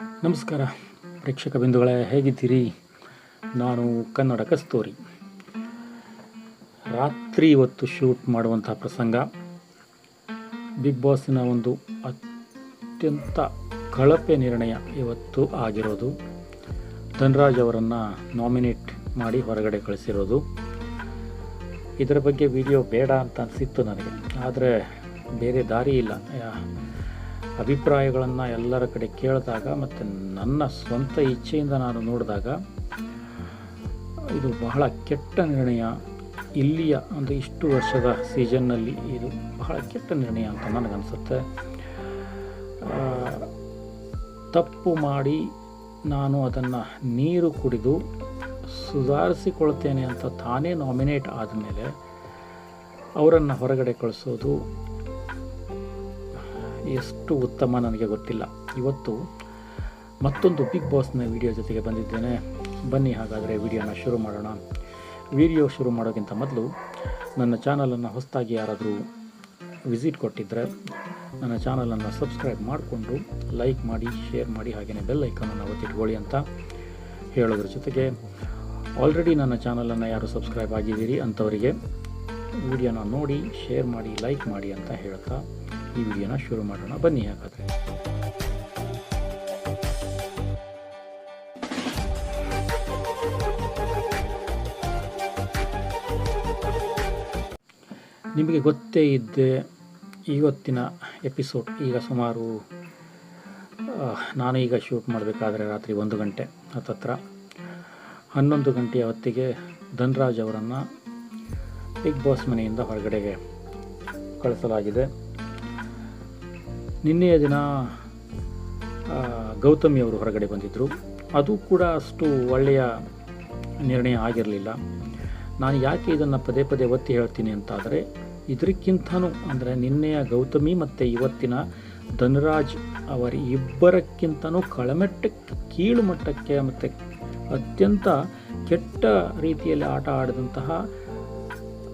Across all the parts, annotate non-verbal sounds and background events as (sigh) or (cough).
ನಮಸ್ಕಾರ. ಪ್ರೇಕ್ಷಕ ಬಿಂದುಗಳೇ, ಹೇಗಿದ್ದೀರಿ? ನಾನು ಕನ್ನಡ ಕಸ್ತೂರಿ ರಾತ್ರಿ ಇವತ್ತು ಶೂಟ್ ಮಾಡುವಂಥ ಪ್ರಸಂಗ. ಬಿಗ್ ಬಾಸಿನ ಒಂದು ಅತ್ಯಂತ ಕಳಪೆ ನಿರ್ಣಯ ಇವತ್ತು ಆಗಿರೋದು. ಧನ್ರಾಜ್ ಅವರನ್ನು ನಾಮಿನೇಟ್ ಮಾಡಿ ಹೊರಗಡೆ ಕಳಿಸಿರೋದು. ಇದರ ಬಗ್ಗೆ ವಿಡಿಯೋ ಬೇಡ ಅಂತ ಅನಿಸಿತ್ತು ನನಗೆ. ಆದರೆ ಬೇರೆ ದಾರಿ ಇಲ್ಲ. ಅಭಿಪ್ರಾಯಗಳನ್ನು ಎಲ್ಲರ ಕಡೆ ಕೇಳಿದಾಗ ಮತ್ತು ನನ್ನ ಸ್ವಂತ ಇಚ್ಛೆಯಿಂದ ನಾನು ನೋಡಿದಾಗ ಇದು ಬಹಳ ಕೆಟ್ಟ ನಿರ್ಣಯ. ಇಲ್ಲಿಯ ಒಂದು ಇಷ್ಟು ವರ್ಷದ ಸೀಸನ್ನಲ್ಲಿ ಇದು ಬಹಳ ಕೆಟ್ಟ ನಿರ್ಣಯ ಅಂತ ನನಗನ್ಸುತ್ತೆ. ತಪ್ಪು ಮಾಡಿ ನಾನು ಅದನ್ನು ನೀರು ಕುಡಿದು ಸುಧಾರಿಸಿಕೊಳ್ತೇನೆ ಅಂತ ತಾನೇ ನಾಮಿನೇಟ್ ಆದಮೇಲೆ ಅವರನ್ನು ಹೊರಗಡೆ ಕಳಿಸೋದು ಎಷ್ಟು ಉತ್ತಮ ನನಗೆ ಗೊತ್ತಿಲ್ಲ. ಇವತ್ತು ಮತ್ತೊಂದು ಬಿಗ್ ಬಾಸ್ನ ವಿಡಿಯೋ ಜೊತೆಗೆ ಬಂದಿದ್ದೇನೆ. ಬನ್ನಿ ಹಾಗಾದರೆ ವಿಡಿಯೋನ ಶುರು ಮಾಡೋಣ. ವಿಡಿಯೋ ಶುರು ಮಾಡೋಕ್ಕಿಂತ ಮೊದಲು ನನ್ನ ಚಾನಲನ್ನು ಹೊಸದಾಗಿ ಯಾರಾದರೂ ವಿಸಿಟ್ ಕೊಟ್ಟಿದ್ದರೆ ನನ್ನ ಚಾನಲನ್ನು ಸಬ್ಸ್ಕ್ರೈಬ್ ಮಾಡಿಕೊಂಡು ಲೈಕ್ ಮಾಡಿ ಶೇರ್ ಮಾಡಿ ಹಾಗೆಯೇ ಬೆಲ್ ಐಕನನ್ನು ಒತ್ತಿಟ್ಕೊಳ್ಳಿ ಅಂತ ಹೇಳೋದ್ರ ಜೊತೆಗೆ ಆಲ್ರೆಡಿ ನನ್ನ ಚಾನಲನ್ನು ಯಾರು ಸಬ್ಸ್ಕ್ರೈಬ್ ಆಗಿದ್ದೀರಿ ಅಂಥವರಿಗೆ ವಿಡಿಯೋನ ನೋಡಿ ಶೇರ್ ಮಾಡಿ ಲೈಕ್ ಮಾಡಿ ಅಂತ ಹೇಳ್ತಾ ಈ ವಿಡಿಯೋನ ಶುರು ಮಾಡೋಣ. ಬನ್ನಿ ಹಾಗಾದರೆ ನಿಮಗೆ ಗೊತ್ತೇ ಇದ್ದೆ ಇವತ್ತಿನ ಎಪಿಸೋಡ್ ಈಗ ಸುಮಾರು ನಾನು ಈಗ ಶೂಟ್ ಮಾಡಬೇಕಾದ್ರೆ ರಾತ್ರಿ ಒಂದು ಗಂಟೆ ಹತ್ತತ್ರ. ಹನ್ನೊಂದು ಗಂಟೆಯ ಹೊತ್ತಿಗೆ ಧನ್ರಾಜ್ ಅವರನ್ನು ಬಿಗ್ ಬಾಸ್ ಮನೆಯಿಂದ ಹೊರಗಡೆಗೆ ಕಳಿಸಲಾಗಿದೆ. ನಿನ್ನೆಯ ದಿನ ಗೌತಮಿ ಅವರು ಹೊರಗಡೆ ಬಂದಿದ್ದರು ಅದು ಕೂಡ ಅಷ್ಟು ಒಳ್ಳೆಯ ನಿರ್ಣಯ ಆಗಿರಲಿಲ್ಲ. ನಾನು ಯಾಕೆ ಇದನ್ನು ಪದೇ ಪದೇ ಒತ್ತಿ ಹೇಳ್ತೀನಿ ಅಂತಾದರೆ ಇದಕ್ಕಿಂತನೂ ಅಂದರೆ ನಿನ್ನೆಯ ಗೌತಮಿ ಮತ್ತು ಇವತ್ತಿನ ಧನರಾಜ್ ಅವರ ಇಬ್ಬರಕ್ಕಿಂತನೂ ಕಳಮಟ್ಟಕ್ಕೆ ಕೀಳು ಮಟ್ಟಕ್ಕೆ ಮತ್ತು ಅತ್ಯಂತ ಕೆಟ್ಟ ರೀತಿಯಲ್ಲಿ ಆಟ ಆಡಿದಂತಹ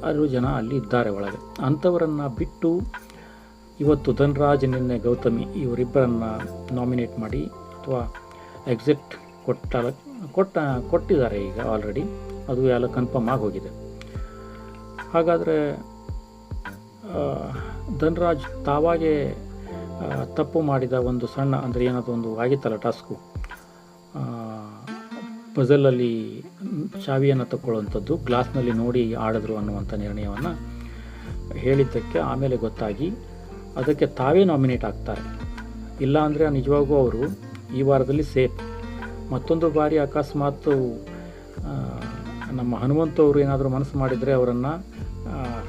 ಅರು ಜನ ಅಲ್ಲಿ ಇದ್ದಾರೆ ಒಳಗೆ. ಅಂಥವರನ್ನು ಬಿಟ್ಟು ಇವತ್ತು ಧನ್ರಾಜ್, ನಿನ್ನೆ ಗೌತಮಿ ಇವರಿಬ್ಬರನ್ನು ನಾಮಿನೇಟ್ ಮಾಡಿ ಅಥವಾ ಎಕ್ಸಿಟ್ ಕೊಟ್ಟ ಕೊಟ್ಟ, ಕೊಟ್ಟಿದ್ದಾರೆ ಈಗ ಆಲ್ರೆಡಿ ಅದು ಎಲ್ಲ ಕನ್ಫರ್ಮ್ ಆಗಿ ಹೋಗಿದೆ ಹಾಗಾದರೆ ಧನ್ರಾಜ್ ತಾವಾಗೇ ತಪ್ಪು ಮಾಡಿದ ಒಂದು ಸಣ್ಣ ಅಂದರೆ ಏನಾದರೂ ಒಂದು ಆಗಿತ್ತಲ್ಲ ಟಾಸ್ಕು ಪಜಲಲ್ಲಿ ಚಾವಿಯನ್ನು ತಕ್ಕೊಳ್ಳುವಂಥದ್ದು ಗ್ಲಾಸ್ನಲ್ಲಿ ನೋಡಿ ಆಡಿದ್ರು ಅನ್ನುವಂಥ ನಿರ್ಣಯವನ್ನು ಹೇಳಿದ್ದಕ್ಕೆ ಆಮೇಲೆ ಗೊತ್ತಾಗಿ ಅದಕ್ಕೆ ತಾವೇ ನಾಮಿನೇಟ್ ಆಗ್ತಾರೆ. ಇಲ್ಲ ಅಂದರೆ ನಿಜವಾಗೂ ಅವರು ಈ ವಾರದಲ್ಲಿ ಸೇಫ್. ಮತ್ತೊಂದು ಬಾರಿ ಅಕಸ್ಮಾತ್ ನಮ್ಮ ಹನುಮಂತ ಅವರು ಏನಾದರೂ ಮನಸ್ಸು ಮಾಡಿದರೆ ಅವರನ್ನು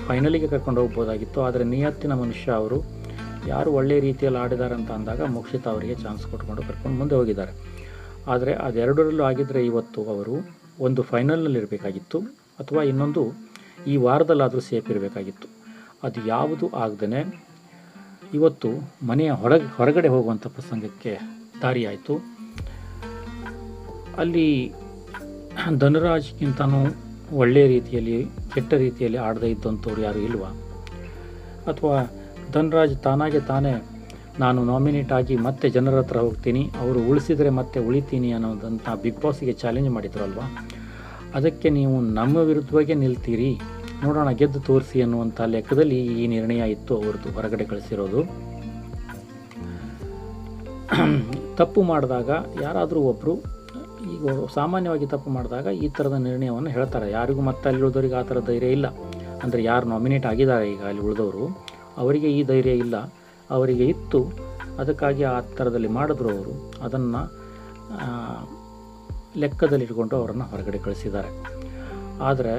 ಫೈನಲಿಗೆ ಕರ್ಕೊಂಡು ಹೋಗ್ಬೋದಾಗಿತ್ತು. ಆದರೆ ನಿಯತ್ತಿನ ಮನುಷ್ಯ ಅವರು ಯಾರು ಒಳ್ಳೆಯ ರೀತಿಯಲ್ಲಿ ಆಡಿದ್ದಾರೆ ಅಂತ ಅಂದಾಗ ಮೋಕ್ಷಿತ ಅವರಿಗೆ ಚಾನ್ಸ್ ಕೊಟ್ಕೊಂಡು ಕರ್ಕೊಂಡು ಮುಂದೆ ಹೋಗಿದ್ದಾರೆ. ಆದರೆ ಅದೆರಡರಲ್ಲೂ ಆಗಿದ್ದರೆ ಇವತ್ತು ಅವರು ಒಂದು ಫೈನಲ್ನಲ್ಲಿರಬೇಕಾಗಿತ್ತು ಅಥವಾ ಇನ್ನೊಂದು ಈ ವಾರದಲ್ಲಾದರೂ ಸೇಫ್ ಇರಬೇಕಾಗಿತ್ತು. ಅದು ಯಾವುದು ಆಗದೇ ಇವತ್ತು ಮನೆಯ ಹೊರಗೆ ಹೊರಗಡೆ ಹೋಗುವಂಥ ಪ್ರಸಂಗಕ್ಕೆ ದಾರಿಯಾಯಿತು. ಅಲ್ಲಿ ಧನರಾಜ್ಗಿಂತನೂ ಒಳ್ಳೆಯ ರೀತಿಯಲ್ಲಿ, ಕೆಟ್ಟ ರೀತಿಯಲ್ಲಿ ಆಡದೇ ಇದ್ದಂಥವ್ರು ಯಾರು ಇಲ್ವಾ? ಅಥವಾ ಧನರಾಜ್ ತಾನಾಗೆ ತಾನೇ, ನಾನು ನಾಮಿನೇಟ್ ಆಗಿ ಮತ್ತೆ ಜನರ ಹತ್ರ ಹೋಗ್ತೀನಿ, ಅವರು ಉಳಿಸಿದರೆ ಮತ್ತೆ ಉಳಿತೀನಿ ಅನ್ನೋದಂಥ ಬಿಗ್ ಬಾಸಿಗೆ ಚಾಲೆಂಜ್ ಮಾಡಿದ್ರಲ್ವಾ ಅದಕ್ಕೆ ನೀವು ನಮ್ಮ ವಿರುದ್ಧವಾಗೇ ನಿಲ್ತೀರಿ. ನೋಡೋಣ, ಗೆದ್ದು ತೋರಿಸಿ ಅನ್ನುವಂಥ ಲೆಕ್ಕದಲ್ಲಿ ಈ ನಿರ್ಣಯ ಇತ್ತು, ಅವ್ರದ್ದು ಹೊರಗಡೆ ಕಳಿಸಿರೋದು. ತಪ್ಪು ಮಾಡಿದಾಗ ಯಾರಾದರೂ ಒಬ್ಬರು ಈಗ ಸಾಮಾನ್ಯವಾಗಿ ತಪ್ಪು ಮಾಡಿದಾಗ ಈ ಥರದ ನಿರ್ಣಯವನ್ನು ಹೇಳ್ತಾರೆ. ಯಾರಿಗೂ ಮತ್ತೆ ಅಲ್ಲಿ ಆ ಥರ ಧೈರ್ಯ ಇಲ್ಲ. ಅಂದರೆ ಯಾರು ನಾಮಿನೇಟ್ ಆಗಿದ್ದಾರೆ ಈಗ ಅಲ್ಲಿ ಉಳಿದವರು, ಅವರಿಗೆ ಈ ಧೈರ್ಯ ಇಲ್ಲ. ಅವರಿಗೆ ಇತ್ತು, ಅದಕ್ಕಾಗಿ ಆ ಥರದಲ್ಲಿ ಮಾಡಿದ್ರು ಅವರು. ಅದನ್ನು ಲೆಕ್ಕದಲ್ಲಿಟ್ಕೊಂಡು ಅವರನ್ನು ಹೊರಗಡೆ ಕಳಿಸಿದ್ದಾರೆ. ಆದರೆ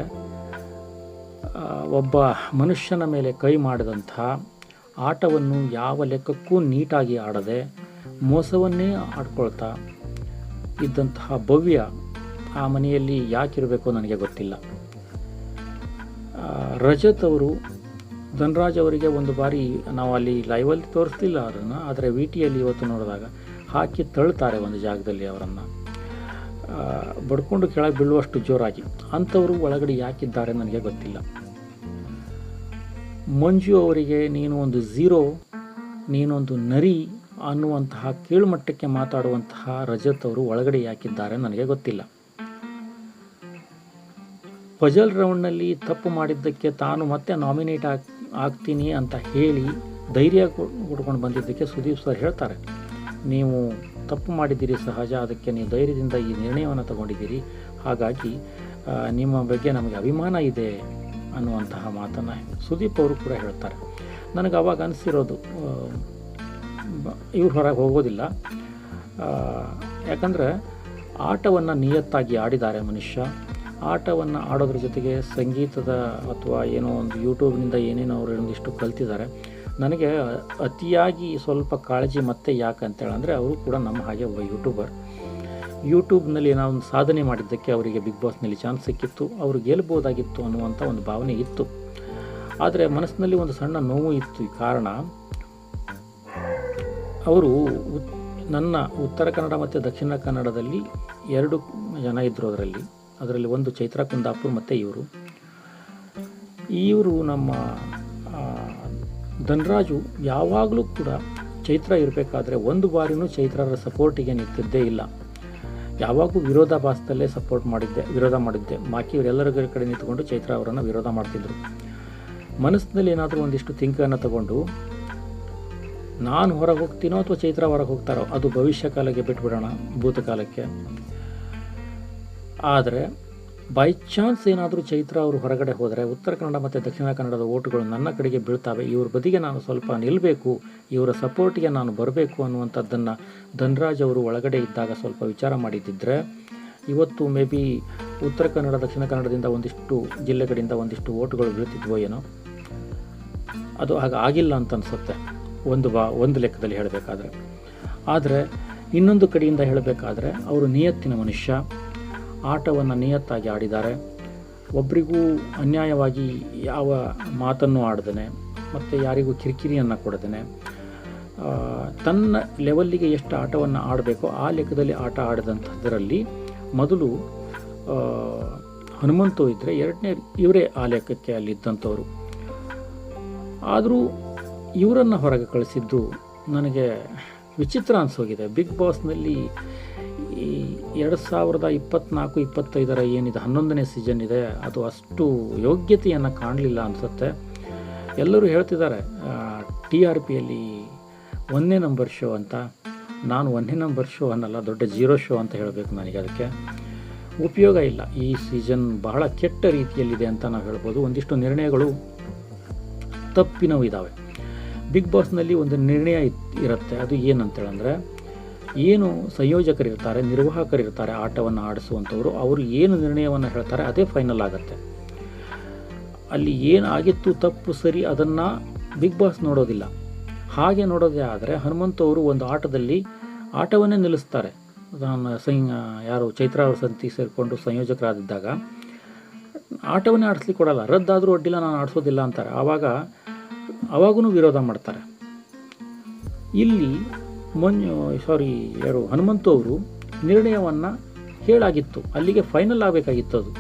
ಒಬ್ಬ ಮನುಷ್ಯನ ಮೇಲೆ ಕೈ ಮಾಡಿದಂಥ ಆಟವನ್ನು ಯಾವ ಲೆಕ್ಕಕ್ಕೂ ನೀಟಾಗಿ ಆಡದೆ ಮೋಸವನ್ನೇ ಆಡ್ಕೊಳ್ತಾ ಇದ್ದಂತಹ ಭವ್ಯ ಆ ಮನೆಯಲ್ಲಿ ಯಾಕಿರಬೇಕು ನನಗೆ ಗೊತ್ತಿಲ್ಲ. ರಜತ್ ಅವರು, ಧನರಾಜ್ ಅವರಿಗೆ ಒಂದು ಬಾರಿ ನಾವು ಅಲ್ಲಿ ಲೈವಲ್ಲಿ ತೋರಿಸ್ತಿಲ್ಲ ಅದನ್ನು, ಆದರೆ ವಿ ಟಿಯಲ್ಲಿ ಇವತ್ತು ನೋಡಿದಾಗ ಹಾಕಿ ತಳ್ತಾರೆ ಒಂದು ಜಾಗದಲ್ಲಿ ಅವರನ್ನು. ಬಡ್ಕೊಂಡು ಕೆಳಗೆ ಬೀಳುವಷ್ಟು ಜೋರಾಗಿ. ಅಂಥವರು ಒಳಗಡೆ ಯಾಕಿದ್ದಾರೆ ನನಗೆ ಗೊತ್ತಿಲ್ಲ. ಮಂಜು ಅವರಿಗೆ ನೀನು ಒಂದು ಝೀರೋ ನೀನೊಂದು ನರಿ ಅನ್ನುವಂತಹ ಕೀಳುಮಟ್ಟಕ್ಕೆ ಮಾತಾಡುವಂತಹ ರಜತ್ ಅವರು ಒಳಗಡೆ ಯಾಕಿದ್ದಾರೆ ನನಗೆ ಗೊತ್ತಿಲ್ಲ. ಪಜಲ್ ರೌಂಡ್ನಲ್ಲಿ ತಪ್ಪು ಮಾಡಿದ್ದಕ್ಕೆ ತಾನು ಮತ್ತೆ ನಾಮಿನೇಟ್ ಆಗ್, ಆಗ್ತೀನಿ ಅಂತ ಹೇಳಿ ಧೈರ್ಯ ಕೊಡ್ಕೊಂಡು ಬಂದಿದ್ದಕ್ಕೆ ಸುದೀಪ್ ಸರ್ ಹೇಳ್ತಾರೆ. ನೀವು ತಪ್ಪು ಮಾಡಿದ್ದೀರಿ ಸಹಜ. ಅದಕ್ಕೆ ನೀವು ಧೈರ್ಯದಿಂದ ಈ ನಿರ್ಣಯವನ್ನು ತಗೊಂಡಿದ್ದೀರಿ. ಹಾಗಾಗಿ ನಿಮ್ಮ ಬಗ್ಗೆ ನಮಗೆ ಅಭಿಮಾನ ಇದೆ ಅನ್ನುವಂತಹ ಮಾತನ್ನು ಸುದೀಪ್ ಅವರು ಕೂಡ ಹೇಳ್ತಾರೆ. ನನಗೆ ಅವಾಗ ಅನಿಸಿರೋದು ಇವ್ರು ಹೊರಗೆ ಹೋಗೋದಿಲ್ಲ. ಯಾಕಂದರೆ ಆಟವನ್ನು ನಿಯತ್ತಾಗಿ ಆಡಿದ್ದಾರೆ ಮನುಷ್ಯ. ಆಟವನ್ನು ಆಡೋದ್ರ ಜೊತೆಗೆ ಸಂಗೀತದ ಅಥವಾ ಏನೋ ಒಂದು ಯೂಟ್ಯೂಬ್ನಿಂದ ಏನೇನೋ ಅವರು ಒಂದಿಷ್ಟು ಕಲ್ತಿದ್ದಾರೆ. ನನಗೆ ಅತಿಯಾಗಿ ಸ್ವಲ್ಪ ಕಾಳಜಿ ಮತ್ತೆ ಯಾಕೆ ಅಂತೇಳಂದರೆ ಅವರು ಕೂಡ ನಮ್ಮ ಹಾಗೆ ಒಬ್ಬ ಯೂಟ್ಯೂಬರ್ ಯೂಟ್ಯೂಬ್ನಲ್ಲಿ ಏನೋ ಒಂದು ಸಾಧನೆ ಮಾಡಿದ್ದಕ್ಕೆ ಅವರಿಗೆ ಬಿಗ್ ಬಾಸ್ನಲ್ಲಿ ಚಾನ್ಸ್ ಸಿಕ್ಕಿತ್ತು, ಅವರು ಗೆಲ್ಬೋದಾಗಿತ್ತು ಅನ್ನುವಂಥ ಒಂದು ಭಾವನೆ ಇತ್ತು. ಆದರೆ ಮನಸ್ಸಿನಲ್ಲಿ ಒಂದು ಸಣ್ಣ ನೋವು ಇತ್ತು ಈ ಕಾರಣ. ಅವರು ನನ್ನ ಉತ್ತರ ಕನ್ನಡ ಮತ್ತು ದಕ್ಷಿಣ ಕನ್ನಡದಲ್ಲಿ ಎರಡು ಜನ ಇದ್ದರು ಅದರಲ್ಲಿ. ಅದರಲ್ಲಿ ಒಂದು ಚೈತ್ರ ಕುಂದಾಪುರ್ ಮತ್ತು ಇವರು. ಇವರು ನಮ್ಮ ಧನರಾಜು ಯಾವಾಗಲೂ ಕೂಡ ಚೈತ್ರ ಇರಬೇಕಾದ್ರೆ ಒಂದು ಬಾರಿನೂ ಚೈತ್ರರ ಸಪೋರ್ಟಿಗೆ ನಿಂತಿದ್ದೇ ಇಲ್ಲ. ಯಾವಾಗೂ ವಿರೋಧಾಭಾಸದಲ್ಲೇ ಸಪೋರ್ಟ್ ಮಾಡಿದ್ದೆ, ವಿರೋಧ ಮಾಡಿದ್ದೆ. ಬಾಕಿ ಇವರೆಲ್ಲರ ಕಡೆ ನಿಂತ್ಕೊಂಡು ಚೈತ್ರ ಅವರನ್ನು ವಿರೋಧ ಮಾಡ್ತಿದ್ರು. ಮನಸ್ಸಿನಲ್ಲಿ ಏನಾದರೂ ಒಂದಿಷ್ಟು ತಿಂಕನ್ನು ತಗೊಂಡು, ನಾನು ಹೊರಗೆ ಹೋಗ್ತೀನೋ ಅಥವಾ ಚೈತ್ರ ಹೊರಗೆ ಹೋಗ್ತಾರೋ, ಅದು ಭವಿಷ್ಯ ಕಾಲಕ್ಕೆ ಬಿಟ್ಬಿಡೋಣ, ಭೂತಕಾಲಕ್ಕೆ. ಆದರೆ ಬೈ ಚಾನ್ಸ್ ಏನಾದರೂ ಚೈತ್ರ ಅವರು ಹೊರಗಡೆ ಹೋದರೆ ಉತ್ತರ ಕನ್ನಡ ಮತ್ತು ದಕ್ಷಿಣ ಕನ್ನಡದ ಓಟುಗಳು ನನ್ನ ಕಡೆಗೆ ಬೀಳ್ತವೆ. ಇವ್ರ ಬದಿಗೆ ನಾನು ಸ್ವಲ್ಪ ನಿಲ್ಲಬೇಕು ಇವರ ಸಪೋರ್ಟಿಗೆ ನಾನು ಬರಬೇಕು ಅನ್ನುವಂಥದ್ದನ್ನು ಧನರಾಜ್ ಅವರು ಒಳಗಡೆ ಇದ್ದಾಗ ಸ್ವಲ್ಪ ವಿಚಾರ ಮಾಡಿದ್ದಿದ್ರೆ, ಇವತ್ತು ಮೇ ಬಿ ಉತ್ತರ ಕನ್ನಡ, ದಕ್ಷಿಣ ಕನ್ನಡದಿಂದ ಒಂದಿಷ್ಟು ಜಿಲ್ಲೆಗಳಿಂದ ಒಂದಿಷ್ಟು ಓಟುಗಳು ಬೀಳ್ತಿದ್ವೋ ಏನೋ? ಅದು ಆಗ ಆಗಿಲ್ಲ ಅಂತ ಅನಿಸುತ್ತೆ. ಒಂದು ಬಾ, ಒಂದು ಲೆಕ್ಕದಲ್ಲಿ ಹೇಳಬೇಕಾದ್ರೆ. ಆದರೆ ಇನ್ನೊಂದು ಕಡೆಯಿಂದ ಹೇಳಬೇಕಾದ್ರೆ, ಅವರು ನಿಯತ್ತಿನ ಮನುಷ್ಯ. ಆಟವನ್ನು ನಿಯತ್ತಾಗಿ ಆಡಿದ್ದಾರೆ. ಒಬ್ಬರಿಗೂ ಅನ್ಯಾಯವಾಗಿ ಯಾವ ಮಾತನ್ನು ಆಡ್ದೇನೆ, ಮತ್ತು ಯಾರಿಗೂ ಕಿರಿಕಿರಿಯನ್ನು ಕೊಡದನೆ. ತನ್ನ ಲೆವೆಲ್ಲಿಗೆ ಎಷ್ಟು ಆಟವನ್ನು ಆಡಬೇಕೋ ಆ ಲೆಕ್ಕದಲ್ಲಿ ಆಟ ಆಡಿದಂಥದ್ರಲ್ಲಿ ಮೊದಲು ಹನುಮಂತು ಇದ್ದರೆ ಎರಡನೇ ಇವರೇ ಆ ಲೆಕ್ಕಕ್ಕೆ ಅಲ್ಲಿದ್ದಂಥವ್ರು. ಆದರೂ ಇವರನ್ನು ಹೊರಗೆ ಕಳಿಸಿದ್ದು ನನಗೆ ವಿಚಿತ್ರ ಅನಿಸೋಗಿದೆ. ಬಿಗ್ ಬಾಸ್ನಲ್ಲಿ ಈ ಎರಡು ಸಾವಿರದ ಇಪ್ಪತ್ತ್ನಾಲ್ಕು ಇಪ್ಪತ್ತೈದರ ಏನಿದೆ, ಹನ್ನೊಂದನೇ ಸೀಸನ್ ಇದೆ, ಅದು ಅಷ್ಟು ಯೋಗ್ಯತೆಯನ್ನು ಕಾಣಲಿಲ್ಲ ಅನಿಸುತ್ತೆ. ಎಲ್ಲರೂ ಹೇಳ್ತಿದ್ದಾರೆ ಟಿ ಆರ್ ಪಿಯಲ್ಲಿ ಒಂದನೇ ನಂಬರ್ ಶೋ ಅಂತ. ನಾನು ಒಂದನೇ ನಂಬರ್ ಶೋ ಅನ್ನಲ್ಲ, ದೊಡ್ಡ ಜೀರೋ ಶೋ ಅಂತ ಹೇಳಬೇಕು ನನಗೆ ಅದಕ್ಕೆ. ಉಪಯೋಗ ಇಲ್ಲ. ಈ ಸೀಸನ್ ಬಹಳ ಕೆಟ್ಟ ರೀತಿಯಲ್ಲಿದೆ ಅಂತ ನಾವು ಹೇಳ್ಬೋದು. ಒಂದಿಷ್ಟು ನಿರ್ಣಯಗಳು ತಪ್ಪಿನವು ಇದ್ದಾವೆ ಬಿಗ್ ಬಾಸ್ನಲ್ಲಿ ಒಂದು ನಿರ್ಣಯ ಇರುತ್ತೆ. ಅದು ಏನಂತೇಳಂದರೆ ಏನು ಸಂಯೋಜಕರಿರ್ತಾರೆ, ನಿರ್ವಾಹಕರಿರ್ತಾರೆ ಆಟವನ್ನು ಆಡಿಸುವಂಥವ್ರು, ಅವರು ಏನು ನಿರ್ಣಯವನ್ನು ಹೇಳ್ತಾರೆ ಅದೇ ಫೈನಲ್ ಆಗುತ್ತೆ. ಅಲ್ಲಿ ಏನು ಆಗಿತ್ತು ತಪ್ಪು ಸರಿ ಅದನ್ನು ಬಿಗ್ ಬಾಸ್ ನೋಡೋದಿಲ್ಲ. ಹಾಗೆ ನೋಡೋದೇ ಆದರೆ ಹನುಮಂತ ಅವರು ಒಂದು ಆಟದಲ್ಲಿ ಆಟವನ್ನೇ ನಿಲ್ಲಿಸ್ತಾರೆ. ಸಂ ಯಾರು ಚೈತ್ರ ಅವ್ರ ಸಂತಿ ಸೇರಿಕೊಂಡು ಸಂಯೋಜಕರಾದಿದ್ದಾಗ ಆಟವನ್ನೇ ಆಡಿಸ್ಲಿಕ್ಕೆ ಕೊಡಲ್ಲ. ರದ್ದಾದರೂ ಅಡ್ಡಿಲ್ಲ, ನಾನು ಆಡಿಸೋದಿಲ್ಲ ಅಂತಾರೆ. ಆವಾಗ ಅವಾಗೂ ವಿರೋಧ ಮಾಡ್ತಾರೆ. ಇಲ್ಲಿ ಮೊನ್ನೆ ಸಾರಿ ಯಾರು, ಹನುಮಂತು ಅವರು ನಿರ್ಣಯವನ್ನು ಹೇಳಾಗಿತ್ತು. ಅಲ್ಲಿಗೆ ಫೈನಲ್ ಆಗಬೇಕಾಗಿತ್ತು ಅದು.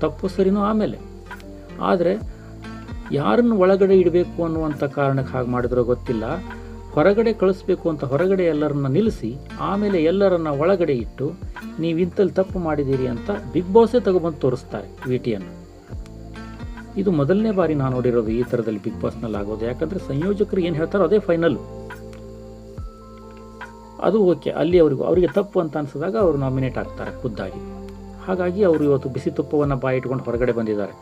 ತಪ್ಪು ಸರಿನೂ ಆಮೇಲೆ. ಆದರೆ, ಯಾರನ್ನು ಒಳಗಡೆ ಇಡಬೇಕು ಅನ್ನುವಂಥ ಕಾರಣಕ್ಕೆ ಹಾಗೆ ಮಾಡಿದ್ರೋ ಗೊತ್ತಿಲ್ಲ. ಹೊರಗಡೆ ಕಳಿಸ್ಬೇಕು ಅಂತ ಹೊರಗಡೆ ಎಲ್ಲರನ್ನ ನಿಲ್ಲಿಸಿ, ಆಮೇಲೆ ಎಲ್ಲರನ್ನ ಒಳಗಡೆ ಇಟ್ಟು, ನೀವು ಇಂಥಲ್ಲಿ ತಪ್ಪು ಮಾಡಿದ್ದೀರಿ ಅಂತ ಬಿಗ್ ಬಾಸೇ ತಗೊಬಂದು ತೋರಿಸ್ತಾರೆ ವಿ ಟಿಯನ್ನು ಇದು ಮೊದಲನೇ ಬಾರಿ ನಾನು ನೋಡಿರೋದು ಈ ಥರದಲ್ಲಿ ಬಿಗ್ ಬಾಸ್ನಲ್ಲಿ ಆಗೋದು ಯಾಕಂದರೆ ಸಂಯೋಜಕರು ಏನು ಹೇಳ್ತಾರೋ ಅದೇ ಫೈನಲ್ ಅದು ಓಕೆ ಅಲ್ಲಿ ಅವರಿಗೂ, ಅವರಿಗೆ ತಪ್ಪು ಅಂತ ಅನಿಸಿದಾಗ ಅವರು ನಾಮಿನೇಟ್ ಆಗ್ತಾರೆ ಖುದ್ದಾಗಿ. ಹಾಗಾಗಿ ಅವರು ಇವತ್ತು ಬಿಸಿ ತುಪ್ಪವನ್ನು ಬಾಯಿಟ್ಕೊಂಡು ಹೊರಗಡೆ ಬಂದಿದ್ದಾರೆ.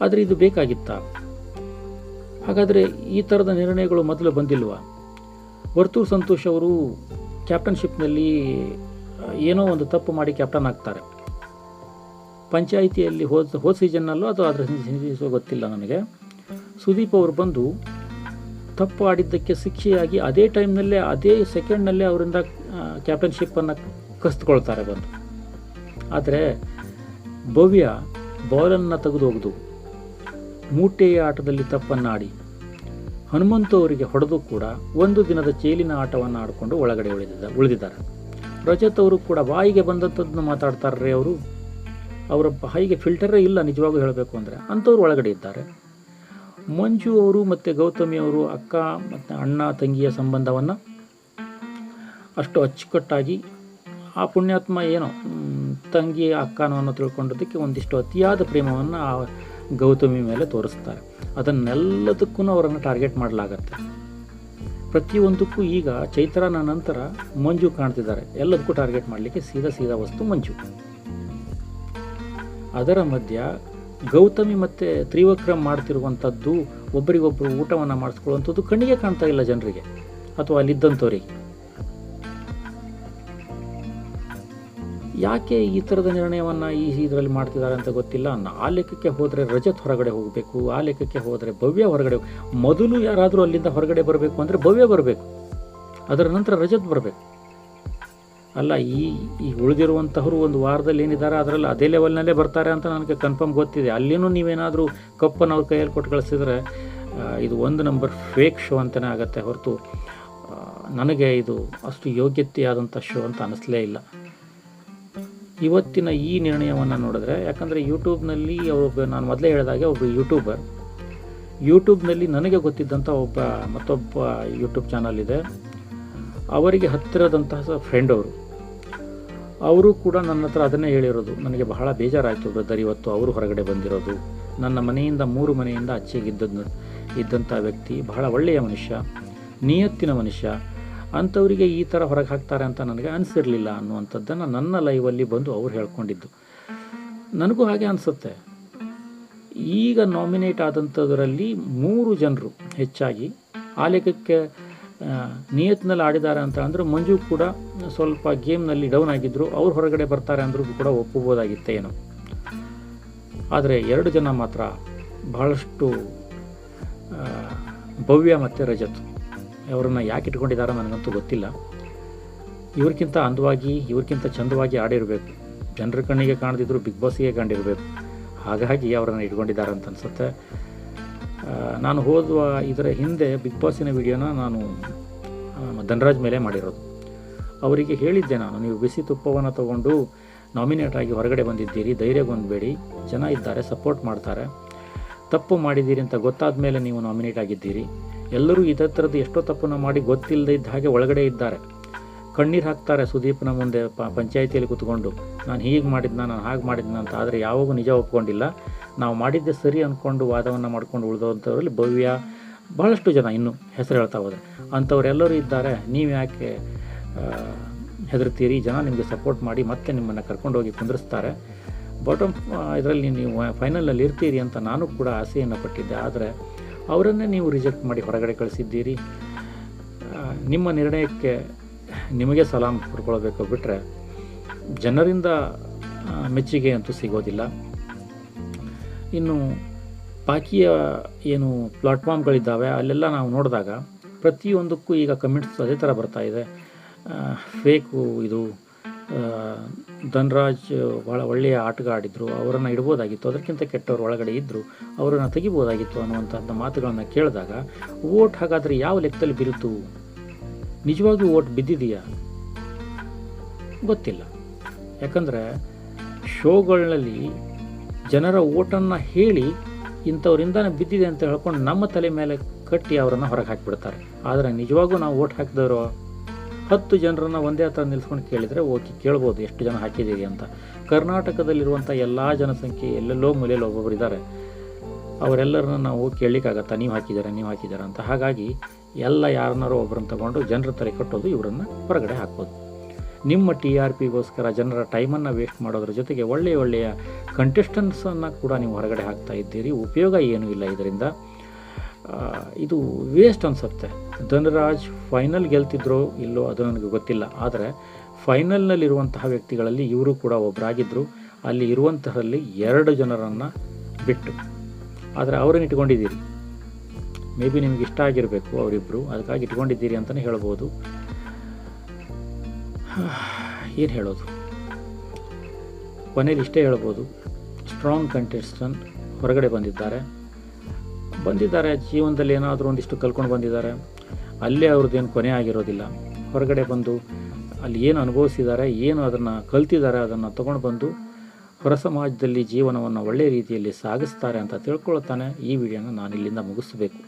ಆದರೆ ಇದು ಬೇಕಾಗಿತ್ತಾ? ಹಾಗಾದರೆ ಈ ಥರದ ನಿರ್ಣಯಗಳು ಮೊದಲು ಬಂದಿಲ್ವಾ? ವರ್ತೂರ್ ಸಂತೋಷ್ ಅವರು ಕ್ಯಾಪ್ಟನ್ಶಿಪ್ನಲ್ಲಿ ಏನೋ ಒಂದು ತಪ್ಪು ಮಾಡಿ ಕ್ಯಾಪ್ಟನ್ ಆಗ್ತಾರೆ. ಪಂಚಾಯಿತಿಯಲ್ಲಿ ಹೋದ ಹೋದ ಸೀಸನ್ನಲ್ಲೂ ಅದು ಅದರ ಗೊತ್ತಿಲ್ಲ ನನಗೆ ಸುದೀಪ್ ಅವರು ಬಂದು ತಪ್ಪು ಆಡಿದ್ದಕ್ಕೆ ಶಿಕ್ಷೆಯಾಗಿ ಅದೇ ಟೈಮ್ನಲ್ಲೇ, ಅದೇ ಸೆಕೆಂಡ್ನಲ್ಲೇ ಅವರಿಂದ ಕ್ಯಾಪ್ಟನ್ಶಿಪ್ಪನ್ನು ಕಸ್ತ್ಕೊಳ್ತಾರೆ ಬಂದು. ಆದರೆ ಭವ್ಯ ಬಾಲನ್ನು ತೆಗೆದು ಒಗೆದು ಮೂಟೆಯ ಆಟದಲ್ಲಿ ತಪ್ಪನ್ನಾಡಿ ಹನುಮಂತು ಅವರಿಗೆ ಹೊಡೆದು ಕೂಡ ಒಂದು ದಿನದ ಚೇಲಿನ ಆಟವನ್ನು ಆಡಿಕೊಂಡು ಒಳಗಡೆ ಉಳಿದಿದ್ದ ಉಳಿದಿದ್ದಾರೆ. ರಜತ್ ಅವರು ಕೂಡ ಬಾಯಿಗೆ ಬಂದಂಥದ್ದನ್ನು ಮಾತಾಡ್ತಾರ್ರೆ ಅವರು. ಅವರ ಬಾಯಿಗೆ ಫಿಲ್ಟರೇ ಇಲ್ಲ ನಿಜವಾಗೂ ಹೇಳಬೇಕು ಅಂದರೆ. ಅಂಥವ್ರು ಒಳಗಡೆ ಇದ್ದಾರೆ. ಮಂಜು ಅವರು ಮತ್ತು ಗೌತಮಿ ಅವರು ಅಕ್ಕ ಮತ್ತು ಅಣ್ಣ ತಂಗಿಯ ಸಂಬಂಧವನ್ನು ಅಷ್ಟು ಅಚ್ಚುಕಟ್ಟಾಗಿ ಆ ಪುಣ್ಯಾತ್ಮ ಏನೋ ತಂಗಿ ಅಕ್ಕನೋ ಅನ್ನೋ ತಿಳ್ಕೊಂಡದಕ್ಕೆ ಒಂದಿಷ್ಟು ಅತಿಯಾದ ಪ್ರೇಮವನ್ನು ಆ ಗೌತಮಿ ಮೇಲೆ ತೋರಿಸ್ತಾರೆ. ಅದನ್ನೆಲ್ಲದಕ್ಕೂ ಅವರನ್ನು ಟಾರ್ಗೆಟ್ ಮಾಡಲಾಗತ್ತೆ. ಪ್ರತಿಯೊಂದಕ್ಕೂ ಈಗ ಚೈತ್ರನ ನಂತರ ಮಂಜು ಕಾಣ್ತಿದ್ದಾರೆ. ಎಲ್ಲದಕ್ಕೂ ಟಾರ್ಗೆಟ್ ಮಾಡಲಿಕ್ಕೆ ಸೀದಾ ಸೀದಾ ವಸ್ತು ಮಂಜು. ಅದರ ಮಧ್ಯ ಗೌತಮಿ ಮತ್ತು ತ್ರಿವಕ್ರಮ್ ಮಾಡ್ತಿರುವಂಥದ್ದು ಒಬ್ಬರಿಗೊಬ್ಬರು ಊಟವನ್ನು ಮಾಡಿಸ್ಕೊಳ್ಳುವಂಥದ್ದು ಕಣ್ಣಿಗೆ ಕಾಣ್ತಾ ಇಲ್ಲ ಜನರಿಗೆ, ಅಥವಾ ಅಲ್ಲಿದ್ದಂಥವರಿಗೆ. ಯಾಕೆ ಈ ಥರದ ನಿರ್ಣಯವನ್ನು ಈ ಇದರಲ್ಲಿ ಮಾಡ್ತಿದ್ದಾರೆ ಅಂತ ಗೊತ್ತಿಲ್ಲ. ಆ ಲೆಕ್ಕಕ್ಕೆ ಹೋದರೆ ರಜತ್ ಹೊರಗಡೆ ಹೋಗಬೇಕು, ಆ ಲೆಕ್ಕಕ್ಕೆ ಹೋದರೆ ಭವ್ಯ ಹೊರಗಡೆ ಮೊದಲು ಯಾರಾದರೂ ಅಲ್ಲಿಂದ ಹೊರಗಡೆ ಬರಬೇಕು ಅಂದರೆ ಭವ್ಯ ಬರಬೇಕು. ಅದರ ನಂತರ ರಜತ್ ಬರಬೇಕು. ಅಲ್ಲ, ಈ ಈ ಉಳಿದಿರುವಂತಹವರು ಒಂದು ವಾರದಲ್ಲಿ ಏನಿದ್ದಾರೆ ಅದರಲ್ಲಿ ಅದೇ ಲೆವೆಲ್ನಲ್ಲೇ ಬರ್ತಾರೆ ಅಂತ ನನಗೆ ಕನ್ಫರ್ಮ್ ಗೊತ್ತಿದೆ. ಅಲ್ಲಿನೂ ನೀವೇನಾದರೂ ಕಪ್ಪನ್ನು ಅವ್ರ ಕೈಯಲ್ಲಿ ಕೊಟ್ಟು ಕಳಿಸಿದ್ರೆ ಇದು ಒಂದು ನಂಬರ್ ಫೇಕ್ ಶೋ ಅಂತಲೇ ಆಗತ್ತೆ ಹೊರತು. ನನಗೆ ಇದು ಅಷ್ಟು ಯೋಗ್ಯತೆಯಾದಂಥ ಶೋ ಅಂತ ಅನ್ನಿಸ್ಲೇ ಇಲ್ಲ. ಇವತ್ತಿನ ಈ ನಿರ್ಣಯವನ್ನು ನೋಡಿದ್ರೆ, ಯಾಕಂದರೆ ಯೂಟ್ಯೂಬ್ನಲ್ಲಿ ಅವರೊಬ್ಬ ನಾನು ಮೊದಲೇ ಹೇಳಿದಾಗೆ ಒಬ್ಬ ಯೂಟ್ಯೂಬರ್ ಯೂಟ್ಯೂಬ್ನಲ್ಲಿ ನನಗೆ ಗೊತ್ತಿದ್ದಂಥ ಒಬ್ಬ ಮತ್ತೊಬ್ಬ ಯೂಟ್ಯೂಬ್ ಚಾನಲ್ ಇದೆ. ಅವರಿಗೆ ಹತ್ತಿರದಂತಹ ಫ್ರೆಂಡ್ ಅವರು. ಅವರು ಕೂಡ ನನ್ನ ಹತ್ರ ಅದನ್ನೇ ಹೇಳಿರೋದು. ನನಗೆ ಬಹಳ ಬೇಜಾರಾಯಿತು ಬ್ರದರ್, ಇವತ್ತು ಅವರು ಹೊರಗಡೆ ಬಂದಿರೋದು. ನನ್ನ ಮನೆಯಿಂದ ಮೂರು ಮನೆಯಿಂದ ಆಚೆಗಿದ್ದದ್ದು ಇದ್ದಂಥ ವ್ಯಕ್ತಿ, ಬಹಳ ಒಳ್ಳೆಯ ಮನುಷ್ಯ, ನಿಯತ್ತಿನ ಮನುಷ್ಯ. ಅಂಥವರಿಗೆ ಈ ಥರ ಹೊರಗೆ ಹಾಕ್ತಾರೆ ಅಂತ ನನಗೆ ಅನಿಸಿರಲಿಲ್ಲ ಅನ್ನುವಂಥದ್ದನ್ನು ನನ್ನ ಲೈವಲ್ಲಿ ಬಂದು ಅವ್ರು ಹೇಳ್ಕೊಂಡಿದ್ದು. ನನಗೂ ಹಾಗೆ ಅನಿಸುತ್ತೆ. ಈಗ ನಾಮಿನೇಟ್ ಆದಂಥದ್ರಲ್ಲಿ ಮೂರು ಜನರು ಹೆಚ್ಚಾಗಿ, ಆ ಲೆಕ್ಕಕ್ಕೆ ನಿಯತ್ನಲ್ಲಿ ಆಡಿದ್ದಾರೆ ಅಂತ ಅಂದರೆ ಮಂಜು ಕೂಡ ಸ್ವಲ್ಪ ಗೇಮ್ನಲ್ಲಿ ಡೌನ್ ಆಗಿದ್ದರು ಅವ್ರು ಹೊರಗಡೆ ಬರ್ತಾರೆ ಅಂದರೂ ಕೂಡ ಒಪ್ಪಬೋದಾಗಿತ್ತೇನೋ ಆದರೆ ಎರಡು ಜನ ಮಾತ್ರ ಬಹಳಷ್ಟು ಭವ್ಯ ಮತ್ತು ರಜತ್ ಅವರನ್ನು ಯಾಕೆ ಇಟ್ಕೊಂಡಿದ್ದಾರೋ ನನಗಂತೂ ಗೊತ್ತಿಲ್ಲ. ಇವ್ರಿಗಿಂತ ಅಂದವಾಗಿ ಇವ್ರಿಗಿಂತ ಚಂದವಾಗಿ ಆಡಿರಬೇಕು. ಜನರ ಕಣ್ಣಿಗೆ ಕಾಣದಿದ್ರು ಬಿಗ್ ಬಾಸ್ಗೆ ಕಂಡಿರಬೇಕು ಹಾಗಾಗಿ ಅವರನ್ನು ಇಟ್ಕೊಂಡಿದ್ದಾರೆ ಅಂತ ಅನಿಸುತ್ತೆ. ನಾನು ಹೋದುವ ಇದರ ಹಿಂದೆ ಬಿಗ್ ಬಾಸಿನ ವಿಡಿಯೋನ ನಾನು ಧನರಾಜ್ ಮೇಲೆ ಮಾಡಿರೋದು. ಅವರಿಗೆ ಹೇಳಿದ್ದೆ ನಾನು, ನೀವು ಬಿಸಿ ತುಪ್ಪವನ್ನು ತಗೊಂಡು ನಾಮಿನೇಟ್ ಆಗಿ ಹೊರಗಡೆ ಬಂದಿದ್ದೀರಿ ಧೈರ್ಯಗೊಂದುಬೇಡಿ ಜನ ಇದ್ದಾರೆ ಸಪೋರ್ಟ್ ಮಾಡ್ತಾರೆ. ತಪ್ಪು ಮಾಡಿದ್ದೀರಿ ಅಂತ ಗೊತ್ತಾದ ಮೇಲೆ ನೀವು ನಾಮಿನೇಟ್ ಆಗಿದ್ದೀರಿ. ಎಲ್ಲರೂ ಇದೇ ಥರದ್ದು ಎಷ್ಟೋ ತಪ್ಪನ್ನು ಮಾಡಿ ಗೊತ್ತಿಲ್ಲದೆ ಇದ್ದ ಹಾಗೆ ಒಳಗಡೆ ಇದ್ದಾರೆ. ಕಣ್ಣೀರು ಹಾಕ್ತಾರೆ ಸುದೀಪ್ನ ಮುಂದೆ ಪಂಚಾಯಿತಿಯಲ್ಲಿ ಕೂತ್ಕೊಂಡು. ನಾನು ಹೀಗೆ ಮಾಡಿದ್ನ, ನಾನು ಹಾಗೆ ಮಾಡಿದ್ನ ಅಂತ, ಆದರೆ ಯಾವಾಗೂ ನಿಜ ಒಪ್ಕೊಂಡಿಲ್ಲ. ನಾವು ಮಾಡಿದ್ದೆ ಸರಿ ಅಂದ್ಕೊಂಡು ವಾದವನ್ನು ಮಾಡ್ಕೊಂಡು ಉಳಿದಂಥವ್ರಲ್ಲಿ ಭವ್ಯ ಬಹಳಷ್ಟು ಜನ ಇನ್ನೂ ಹೆಸರು ಹೇಳ್ತಾ ಹೋದರೆ. ಅಂಥವರೆಲ್ಲರೂ ಇದ್ದಾರೆ, ನೀವು ಯಾಕೆ ಹೆದರ್ತೀರಿ? ಜನ ನಿಮಗೆ ಸಪೋರ್ಟ್ ಮಾಡಿ ಮತ್ತೆ ನಿಮ್ಮನ್ನು ಕರ್ಕೊಂಡೋಗಿ ಕುಂದಿರಿಸ್ತಾರೆ. ಬಾಟಮ್ ಇದರಲ್ಲಿ ನೀವು ಫೈನಲಲ್ಲಿ ಇರ್ತೀರಿ ಅಂತ ನಾನು ಕೂಡ ಆಸೆಯನ್ನು ಪಟ್ಟಿದ್ದೆ. ಆದರೆ ಅವರನ್ನೇ ನೀವು ರಿಜೆಕ್ಟ್ ಮಾಡಿ ಹೊರಗಡೆ ಕಳಿಸಿದ್ದೀರಿ. ನಿಮ್ಮ ನಿರ್ಣಯಕ್ಕೆ ನಿಮಗೆ ಸಲಾಮ್ ಕೊಡ್ಕೊಳ್ಬೇಕು ಬಿಟ್ಟರೆ ಜನರಿಂದ ಮೆಚ್ಚುಗೆ ಅಂತೂ ಸಿಗೋದಿಲ್ಲ. ಇನ್ನು ಬಾಕಿಯ ಏನು ಪ್ಲಾಟ್ಫಾರ್ಮ್ಗಳಿದ್ದಾವೆ, ಅಲ್ಲೆಲ್ಲ ನಾವು ನೋಡಿದಾಗ ಪ್ರತಿಯೊಂದಕ್ಕೂ ಈಗ ಕಮೆಂಟ್ಸ್ ಅದೇ ಥರ ಬರ್ತಾ ಇದೆ. ಫೇಕು ಇದು ಧನ್ರಾಜ್ ಭಾಳ ಒಳ್ಳೆಯ ಆಟಗಾಡಿದ್ರು ಅವರನ್ನು ಇಡ್ಬೋದಾಗಿತ್ತು, ಅದಕ್ಕಿಂತ ಕೆಟ್ಟವರು ಒಳಗಡೆ ಇದ್ದರು ಅವರನ್ನು ತೆಗಿಬೋದಾಗಿತ್ತು ಅನ್ನುವಂಥದ್ದು ಮಾತುಗಳನ್ನು ಕೇಳಿದಾಗ, ಓಟ್ ಹಾಗಾದರೆ ಯಾವ ಲೆಕ್ಕದಲ್ಲಿ ಬಿರುತ್ತು? ನಿಜವಾಗಿಯೂ ಓಟ್ ಬಿದ್ದಿದೆಯಾ? ಗೊತ್ತಿಲ್ಲ. ಯಾಕಂದರೆ ಶೋಗಳಲ್ಲಿ ಜನರ ಓಟನ್ನು ಹೇಳಿ ಇಂಥವರಿಂದಾನೆ ಬಿದ್ದಿದೆ ಅಂತ ಹೇಳ್ಕೊಂಡು ನಮ್ಮ ತಲೆ ಮೇಲೆ ಕಟ್ಟಿ ಅವರನ್ನು ಹೊರಗೆ ಹಾಕಿಬಿಡ್ತಾರೆ. ಆದರೆ ನಿಜವಾಗೂ ನಾವು ಓಟ್ ಹಾಕಿದವರು ಹತ್ತು ಜನರನ್ನು ಒಂದೇ ಹತ್ರ ನಿಲ್ಸ್ಕೊಂಡು ಕೇಳಿದರೆ ಓಕೆ, ಕೇಳ್ಬೋದು, ಎಷ್ಟು ಜನ ಹಾಕಿದ್ದೀರಿ ಅಂತ. ಕರ್ನಾಟಕದಲ್ಲಿರುವಂಥ ಎಲ್ಲ ಜನಸಂಖ್ಯೆ ಎಲ್ಲೆಲ್ಲೋ ಮೂಲೆಯಲ್ಲಿ ಒಬ್ಬೊಬ್ಬರು ಇದ್ದಾರೆ. ಅವರೆಲ್ಲರನ್ನ ನಾವು ಕೇಳಲಿಕ್ಕಾಗತ್ತಾ? ನೀವು ಹಾಕಿದ್ದಾರೆ, ನೀವು ಹಾಕಿದ್ದೀರಾ ಅಂತ. ಹಾಗಾಗಿ ಎಲ್ಲ ಯಾರನ್ನಾರೋ ಒಬ್ಬರನ್ನು ತಗೊಂಡು ಜನರ ತಲೆ ಕಟ್ಟೋದು ಇವರನ್ನು ಹೊರಗಡೆ ಹಾಕ್ಬೋದು. ನಿಮ್ಮ ಟಿ ಆರ್ ಪಿಗೋಸ್ಕರ ಜನರ ಟೈಮನ್ನು ವೇಸ್ಟ್ ಮಾಡೋದ್ರ ಜೊತೆಗೆ ಒಳ್ಳೆಯ ಒಳ್ಳೆಯ ಕಂಟೆಸ್ಟೆಂಟ್ಸನ್ನು ಕೂಡ ನೀವು ಹೊರಗಡೆ ಹಾಕ್ತಾ ಇದ್ದೀರಿ. ಉಪಯೋಗ ಏನೂ ಇಲ್ಲ ಇದರಿಂದ. ಇದು ವೇಸ್ಟ್ ಅನಿಸುತ್ತೆ. ಧನರಾಜ್ ಫೈನಲ್ ಗೆಲ್ತಿದ್ರೋ ಇಲ್ಲೋ ಅದು ನನಗೆ ಗೊತ್ತಿಲ್ಲ. ಆದರೆ ಫೈನಲ್ನಲ್ಲಿರುವಂತಹ ವ್ಯಕ್ತಿಗಳಲ್ಲಿ ಇವರು ಕೂಡ ಒಬ್ಬರಾಗಿದ್ದರು ಅಲ್ಲಿ ಇರುವಂತಹರಲ್ಲಿ ಎರಡು ಜನರನ್ನು ಬಿಟ್ಟು. ಆದರೆ ಅವರನ್ನು ಇಟ್ಕೊಂಡಿದ್ದೀರಿ. ಮೇ ಬಿ ನಿಮಗೆ ಇಷ್ಟ ಆಗಿರಬೇಕು ಅವರಿಬ್ಬರು ಅದಕ್ಕಾಗಿ ಇಟ್ಕೊಂಡಿದ್ದೀರಿ ಅಂತಲೇ ಹೇಳ್ಬೋದು. (sighs) ಏನು ಹೇಳೋದು? ಕೊನೆಯಲ್ಲಿ ಇಷ್ಟೇ ಹೇಳ್ಬೋದು. ಸ್ಟ್ರಾಂಗ್ ಕಂಟೆಸ್ಟನ್ ಹೊರಗಡೆ ಬಂದಿದ್ದಾರೆ. ಬಂದಿದ್ದಾರೆ, ಜೀವನದಲ್ಲಿ ಏನಾದರೂ ಒಂದಿಷ್ಟು ಕಲ್ಕೊಂಡು ಬಂದಿದ್ದಾರೆ. ಅಲ್ಲೇ ಅವ್ರದ್ದೇನು ಕೊನೆ ಆಗಿರೋದಿಲ್ಲ. ಹೊರಗಡೆ ಬಂದು ಅಲ್ಲಿ ಏನು ಅನುಭವಿಸಿದ್ದಾರೆ, ಏನು ಅದನ್ನು ಕಲ್ತಿದ್ದಾರೆ ಅದನ್ನು ತೊಗೊಂಡು ಬಂದು ಹೊರ ಸಮಾಜದಲ್ಲಿ ಜೀವನವನ್ನು ಒಳ್ಳೆಯ ರೀತಿಯಲ್ಲಿ ಸಾಗಿಸ್ತಾರೆ ಅಂತ ತಿಳ್ಕೊಳ್ತಾನೆ ಈ ವಿಡಿಯೋನ ನಾನು ಇಲ್ಲಿಂದ ಮುಗಿಸ್ಬೇಕು.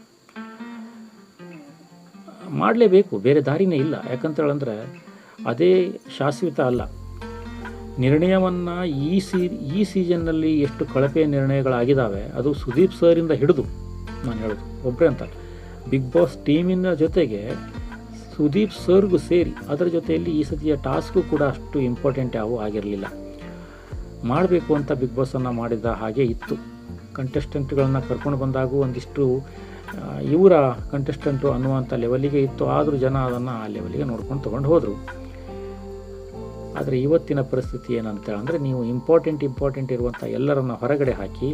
ಮಾಡಲೇಬೇಕು, ಬೇರೆ ದಾರಿನೇ ಇಲ್ಲ. ಯಾಕಂತೇಳಂದ್ರೆ ಅದೇ ಶಾಶ್ವತ ಅಲ್ಲ. ನಿರ್ಣಯವನ್ನು ಈ ಸೀ, ಈ ಸೀಸನ್ನಲ್ಲಿ ಎಷ್ಟು ಕಳಪೆ ನಿರ್ಣಯಗಳಾಗಿದ್ದಾವೆ ಅದು ಸುದೀಪ್ ಸರಿಂದ ಹಿಡಿದು ನಾನು ಹೇಳೋದು ಒಬ್ಬರೇ ಅಂತ ಬಿಗ್ ಬಾಸ್ ಟೀಮಿನ ಜೊತೆಗೆ ಸುದೀಪ್ ಸರ್ಗೂ ಸೇರಿ, ಅದರ ಜೊತೆಯಲ್ಲಿ ಈ ಸತಿಯ ಟಾಸ್ಕು ಕೂಡ ಅಷ್ಟು ಇಂಪಾರ್ಟೆಂಟ್ ಯಾವೂ ಆಗಿರಲಿಲ್ಲ. ಮಾಡಬೇಕು ಅಂತ ಬಿಗ್ ಬಾಸನ್ನು ಮಾಡಿದ ಹಾಗೆ ಇತ್ತು. ಕಂಟೆಸ್ಟೆಂಟ್ಗಳನ್ನು ಕರ್ಕೊಂಡು ಬಂದಾಗೂ ಒಂದಿಷ್ಟು ಇವರ ಕಂಟೆಸ್ಟೆಂಟು ಅನ್ನುವಂಥ ಲೆವೆಲಿಗೆ ಇತ್ತು. ಆದರೂ ಜನ ಅದನ್ನು ಆ ಲೆವೆಲಿಗೆ ನೋಡ್ಕೊಂಡು ತೊಗೊಂಡು ಹೋದರು. ಆದರೆ ಇವತ್ತಿನ ಪರಿಸ್ಥಿತಿ ಏನಂತ ಅಂದರೆ ನೀವು ಇಂಪಾರ್ಟೆಂಟ್ ಇಂಪಾರ್ಟೆಂಟ್ ಇರುವಂಥ ಎಲ್ಲರನ್ನ ಹೊರಗಡೆ ಹಾಕಿ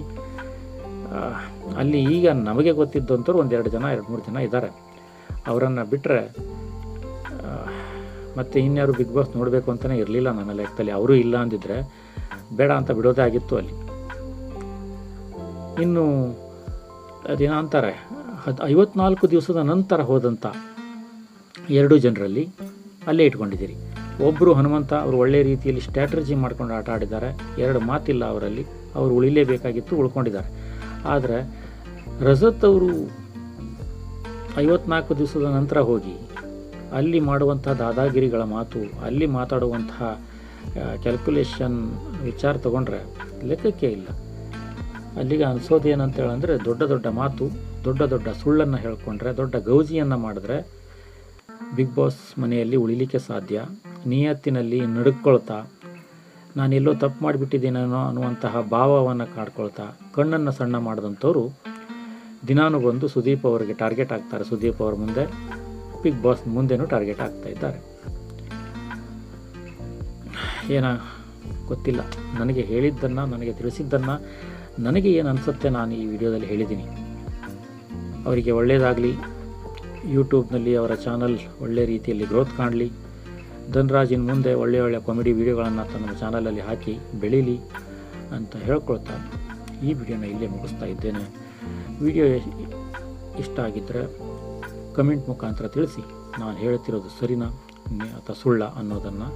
ಅಲ್ಲಿ ಈಗ ನಮಗೆ ಗೊತ್ತಿದ್ದಂಥವ್ರು ಎರಡು ಜನ, ಎರಡು ಮೂರು ಜನ ಇದ್ದಾರೆ ಅವರನ್ನು ಬಿಟ್ಟರೆ ಮತ್ತು ಇನ್ಯಾರು ಬಿಗ್ ಬಾಸ್ ನೋಡಬೇಕು ಅಂತಲೇ ಇರಲಿಲ್ಲ ನನ್ನ ಲೆಕ್ಕದಲ್ಲಿ. ಅವರೂ ಇಲ್ಲ ಅಂದಿದ್ದರೆ ಬೇಡ ಅಂತ ಬಿಡೋದೇ ಆಗಿತ್ತು ಅಲ್ಲಿ. ಇನ್ನು ಅದೇನ ಅಂತಾರೆ ಹದ್, ಐವತ್ನಾಲ್ಕು ದಿವಸದ ನಂತರ ಹೋದಂಥ ಎರಡು ಜನರಲ್ಲಿ ಅಲ್ಲೇ ಇಟ್ಕೊಂಡಿದ್ದೀರಿ. ಒಬ್ಬರು ಹನುಮಂತ ಅವರು ಒಳ್ಳೆಯ ರೀತಿಯಲ್ಲಿ ಸ್ಟ್ರಾಟಜಿ ಮಾಡ್ಕೊಂಡು ಆಟ ಆಡಿದ್ದಾರೆ. ಎರಡು ಮಾತಿಲ್ಲ ಅವರಲ್ಲಿ. ಅವರು ಉಳಿಲೇಬೇಕಾಗಿತ್ತು, ಉಳ್ಕೊಂಡಿದ್ದಾರೆ. ಆದರೆ ರಜತ್ ಅವರು ಐವತ್ನಾಲ್ಕು ದಿವಸದ ನಂತರ ಹೋಗಿ ಅಲ್ಲಿ ಮಾಡುವಂಥ ದಾದಾಗಿರಿಗಳ ಮಾತು, ಅಲ್ಲಿ ಮಾತಾಡುವಂತಹ ಕ್ಯಾಲ್ಕುಲೇಷನ್ ವಿಚಾರ ತಗೊಂಡ್ರೆ ಲೆಕ್ಕಕ್ಕೆ ಇಲ್ಲ. ಅಲ್ಲಿಗೆ ಅನಿಸೋದು ಏನಂತ ಹೇಳಂದರೆ ದೊಡ್ಡ ದೊಡ್ಡ ಮಾತು, ದೊಡ್ಡ ದೊಡ್ಡ ಸುಳ್ಳನ್ನು ಹೇಳ್ಕೊಂಡ್ರೆ, ದೊಡ್ಡ ಗೌಜಿಯನ್ನು ಮಾಡಿದ್ರೆ ಬಿಗ್ ಬಾಸ್ ಮನೆಯಲ್ಲಿ ಉಳಿಲಿಕ್ಕೆ ಸಾಧ್ಯ. ನಿಯತ್ತಿನಲ್ಲಿ ನಡುಕ್ಕೊಳ್ತಾ ನಾನೆಲ್ಲೋ ತಪ್ಪು ಮಾಡಿಬಿಟ್ಟಿದ್ದೀನೇನೋ ಅನ್ನುವಂತಹ ಭಾವವನ್ನು ಕಾಡ್ಕೊಳ್ತಾ, ಕಣ್ಣನ್ನು ಸಣ್ಣ ಮಾಡಿದಂಥವ್ರು ದಿನಾನು ಬಂದು ಸುದೀಪ್ ಅವರಿಗೆ ಟಾರ್ಗೆಟ್ ಆಗ್ತಾರೆ. ಸುದೀಪ್ ಅವರ ಮುಂದೆ, ಬಿಗ್ ಬಾಸ್ ಮುಂದೆನೂ ಟಾರ್ಗೆಟ್ ಆಗ್ತಾ ಇದ್ದಾರೆ. ಏನ ಗೊತ್ತಿಲ್ಲ. ನನಗೆ ಹೇಳಿದ್ದನ್ನು, ನನಗೆ ತಿಳಿಸಿದ್ದನ್ನು, ನನಗೆ ಏನು ಅನಿಸುತ್ತೆ ನಾನು ಈ ವಿಡಿಯೋದಲ್ಲಿ ಹೇಳಿದ್ದೀನಿ. ಅವರಿಗೆ ಒಳ್ಳೆಯದಾಗಲಿ ಯೂಟ್ಯೂಬ್ನಲ್ಲಿ ಅವರ ಚಾನಲ್ ಒಳ್ಳೆ ರೀತಿಯಲ್ಲಿ ಗ್ರೋತ್ ಕಾಣಲಿ. ಧನ್ರಾಜ್ ಇನ್ನು ಮುಂದೆ ಒಳ್ಳೆಯ ಒಳ್ಳೆಯ ಕಾಮಿಡಿ ವಿಡಿಯೋಗಳನ್ನು ತನ್ನ ಚಾನಲಲ್ಲಿ ಹಾಕಿ ಬೆಳೀಲಿ ಅಂತ ಹೇಳ್ಕೊಳ್ತಾ ಈ ವಿಡಿಯೋನ ಇಲ್ಲೇ ಮುಗಿಸ್ತಾ ಇದ್ದೇನೆ. ವಿಡಿಯೋ ಇಷ್ಟ ಆಗಿದ್ದರೆ ಕಮೆಂಟ್ ಮುಖಾಂತರ ತಿಳಿಸಿ. ನಾನು ಹೇಳ್ತಿರೋದು ಸರಿನಾ? ಅಥವಾ ಸುಳ್ಳ ಅನ್ನೋದನ್ನು?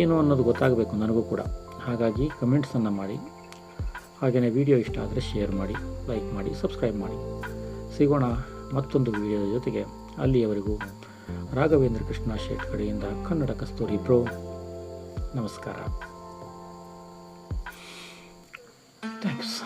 ಏನು ಅನ್ನೋದು ಗೊತ್ತಾಗಬೇಕು ನನಗೂ ಕೂಡ. ಹಾಗಾಗಿ ಕಮೆಂಟ್ಸನ್ನು ಮಾಡಿ. ಹಾಗೆಯೇ ವಿಡಿಯೋ ಇಷ್ಟ ಆದರೆ ಶೇರ್ ಮಾಡಿ ಲೈಕ್ ಮಾಡಿ ಸಬ್ಸ್ಕ್ರೈಬ್ ಮಾಡಿ. ಸಿಗೋಣ ಮತ್ತೊಂದು ವಿಡಿಯೋದ ಜೊತೆಗೆ. ಅಲ್ಲಿಯವರೆಗೂ ರಾಘವೇಂದ್ರ ಕೃಷ್ಣ ಶೇಟ್ ಕಡೆಯಿಂದ ಕನ್ನಡ ಕಸ್ತೂರಿ ಪ್ರೋ ನಮಸ್ಕಾರ. ಥ್ಯಾಂಕ್ಸ್